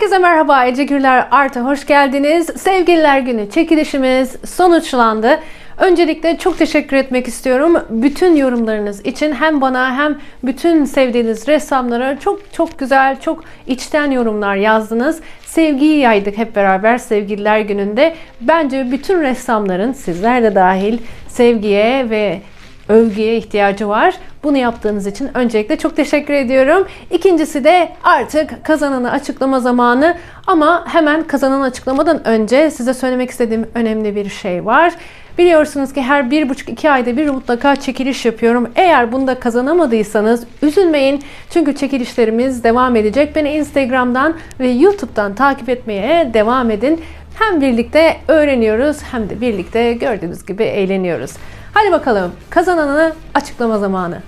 Herkese merhaba Ece Gürler Art'a hoş geldiniz. Sevgililer günü çekilişimiz sonuçlandı. Öncelikle çok teşekkür etmek istiyorum. Bütün yorumlarınız için hem bana hem bütün sevdiğiniz ressamlara çok çok güzel, çok içten yorumlar yazdınız. Sevgiyi yaydık hep beraber Sevgililer Günü'nde. Bence bütün ressamların, sizler de dahil, sevgiye ve övgüye ihtiyacı var. Bunu yaptığınız için öncelikle çok teşekkür ediyorum. İkincisi de artık kazananı açıklama zamanı. Ama hemen kazananı açıklamadan önce size söylemek istediğim önemli bir şey var. Biliyorsunuz ki her bir buçuk iki ayda bir mutlaka çekiliş yapıyorum. Eğer bunda kazanamadıysanız üzülmeyin. Çünkü çekilişlerimiz devam edecek. Beni Instagram'dan ve YouTube'dan takip etmeye devam edin. Hem birlikte öğreniyoruz hem de birlikte gördüğünüz gibi eğleniyoruz. Hadi bakalım kazananı açıklama zamanı.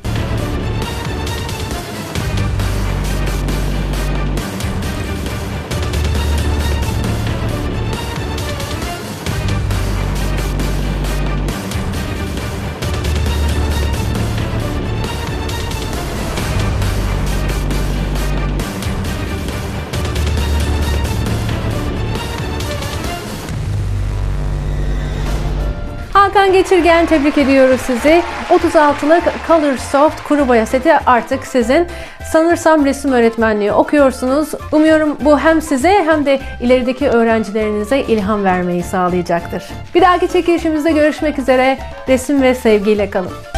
Hakan Geçirgen tebrik ediyoruz sizi. 36'lık Color Soft kuru boya seti artık sizin. Sanırsam resim öğretmenliği okuyorsunuz. Umuyorum bu hem size hem de ilerideki öğrencilerinize ilham vermeyi sağlayacaktır. Bir dahaki çekilişimizde görüşmek üzere. Resim ve sevgiyle kalın.